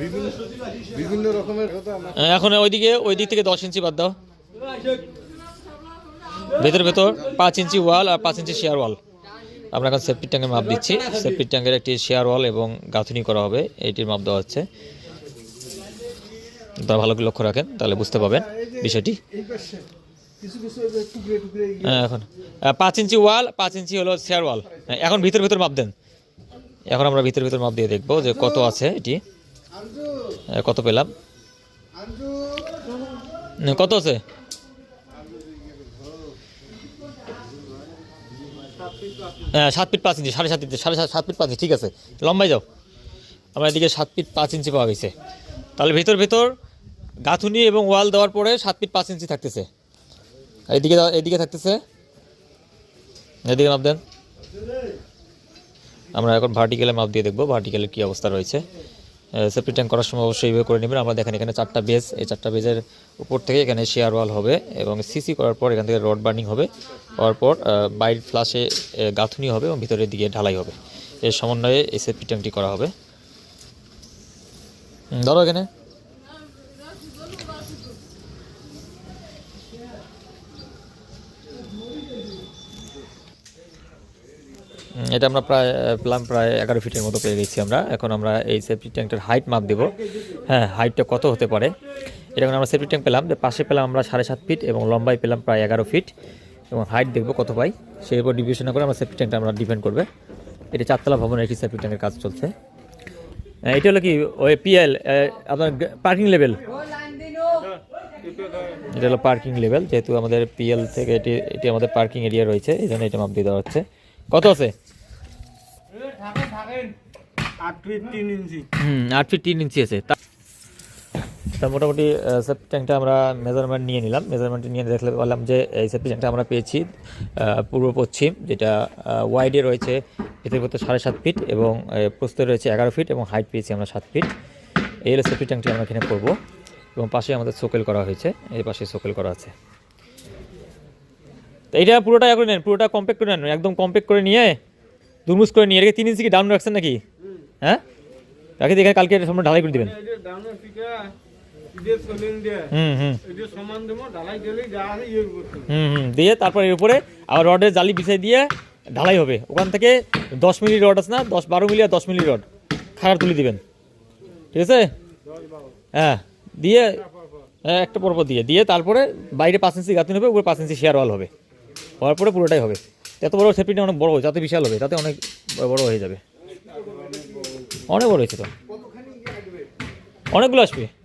বিভিন্ন বিভিন্ন রকমের এখন ওইদিকে ওই দিক থেকে দশ ইঞ্চি বাদ দাও। ভেতর ভেতর পাঁচ ইঞ্চি ওয়াল আর পাঁচ ইঞ্চি শেয়ার ওয়াল। আমরা এখন সেফটি ট্যাঙ্কের মাপ দিচ্ছি। সেফটি ট্যাঙ্কের একটি শেয়ার ওয়াল এবং গাঁথনি করা হবে। এইটির মাপ দেওয়া হচ্ছে। তা ভালো করে লক্ষ্য রাখেন তাহলে বুঝতে পারবেন বিষয়টি। হ্যাঁ, এখন। পাঁচ ইঞ্চি ওয়াল পাঁচ ইঞ্চি হলো শেয়ার ওয়াল। এখন ভিতর ভিতর মাপ দেন। এখন আমরা ভিতর ভিতর মাপ দিয়ে দেখব যে কত আছে এটি। কত পেলাম? কত আছে? হ্যাঁ সাত ফিট পাঁচ ইঞ্চি সাড়ে সাত ইঞ্চি সাড়ে সাত ফিট পাঁচ ইঞ্চি ঠিক আছে। লম্বাই যাও। আমরা এদিকে সাত ফিট পাঁচ ইঞ্চি পাওয়া গেছে। তাহলে ভিতর ভিতর গাঁথুনি এবং ওয়াল দেওয়ার পরে সাত ফিট পাঁচ ইঞ্চি থাকতেছে। এদিকে এদিকে থাকতেছে। এদিকে মাপ দেন। আমরা এখন ভার্টিক্যালে মাপ দিয়ে দেখব ভার্টিক্যালের কী অবস্থা রয়েছে। সেফটি ট্যাঙ্ক করার সময় অবশ্যই এইভাবে করে নেবেন। আমরা দেখেন এখানে চারটা বেজ এই চারটা বেজের উপর থেকে এখানে শেয়ার ওয়াল হবে এবং সিসি করার পর এখান থেকে রড বার্নিং হবে। হওয়ার পর বাইর ফ্লাশে গাঁথুনি হবে এবং ভিতরের দিকে ঢালাই হবে। এর সমন্বয়ে এই সেফটি ট্যাঙ্কটি করা হবে। ধরো এখানে। এটা আমরা প্রায় প্লাম প্রায় এগারো ফিটের মতো পেয়ে গেছি আমরা। এখন আমরা এই সেফটি ট্যাঙ্কটার হাইট মাপ দেবো। হ্যাঁ হাইটটা কত হতে পারে? এটা আমরা সেফটি ট্যাঙ্ক পেলাম। যে পাশে পেলাম আমরা সাড়ে সাত ফিট এবং লম্বাই পেলাম প্রায় এগারো ফিট এবং হাইট দেখব কত পাই? সেই উপর ডিভিশন করে আমরা সেফটি ট্যাঙ্কটা আমরা ডিপেন্ড করবে। এটা চারতলা ভবনের একটি সেফটি ট্যাঙ্কের কাজ চলছে। এটা হলো কি? ওই পিএল আপনার পার্কিং লেভেল এটা হলো পার্কিং লেভেল যেহেতু আমাদের পিএল থেকে এটি এটি আমাদের পার্কিং এরিয়া রয়েছে, এই জন্য এটা মাপ দিয়ে দেওয়া হচ্ছে। কত আছে? আট ফিট তিন ইঞ্চি। হুম আট ফিট তিন ইঞ্চি আছে। তা তা মোটামুটি সেফটি ট্যাঙ্কটা আমরা মেজারমেন্ট নিয়ে নিলাম। মেজারমেন্ট নিয়ে দেখলে বললাম যে এই সেফটি ট্যাঙ্কটা আমরা পেয়েছি পূর্ব পশ্চিম যেটা ওয়াইডে রয়েছে। এতে করতে সাড়ে সাত ফিট এবং আহ, প্রস্থে রয়েছে এগারো ফিট এবং হাইট পেয়েছি আমরা সাত ফিট। এই হলো সেফটি ট্যাঙ্কটি আমরা এখানে করব এবং পাশে আমাদের সোকেল করা হয়েছে। এই পাশে সোকেল করা আছে। তো এইটা পুরোটা করে নেন পুরোটা কম্প্যাক্ট করে নেন একদম কম্প্যাক্ট করে নিয়ে দুমুস করে নিয়ে এটাকে তিন ইঞ্চি কি ডাউন রাখছেন নাকি? হ্যাঁ? রাখি দিয়ে। এখানে কালকে সামনে ঢালাই করে দিবেন ইয়ে করতে হুম হুম দিয়ে তারপর এর উপরে আবার রডের জালি বিছিয়ে দিয়ে ঢালাই হবে। ওখান থেকে দশ মিলি রড আছে না দশ বারো মিলি আর দশ মিলি রড খারাপ তুলে দিবেন। ঠিক আছে? হ্যাঁ দিয়ে হ্যাঁ একটা পরপর দিয়ে দিয়ে তারপরে বাইরে পাঁচ ইঞ্চি গাঁথনি হবে উপরে পাঁচ ইঞ্চি শেয়ার ওয়াল হবে। হওয়ার পরে পুরোটাই হবে। এত বড় সেফটিটা অনেক বড় তাতে বিশাল হবে, তাতে অনেক বড় হয়ে যাবে। অনেক বড় হয়েছে তো। অনেকগুলো আসবে।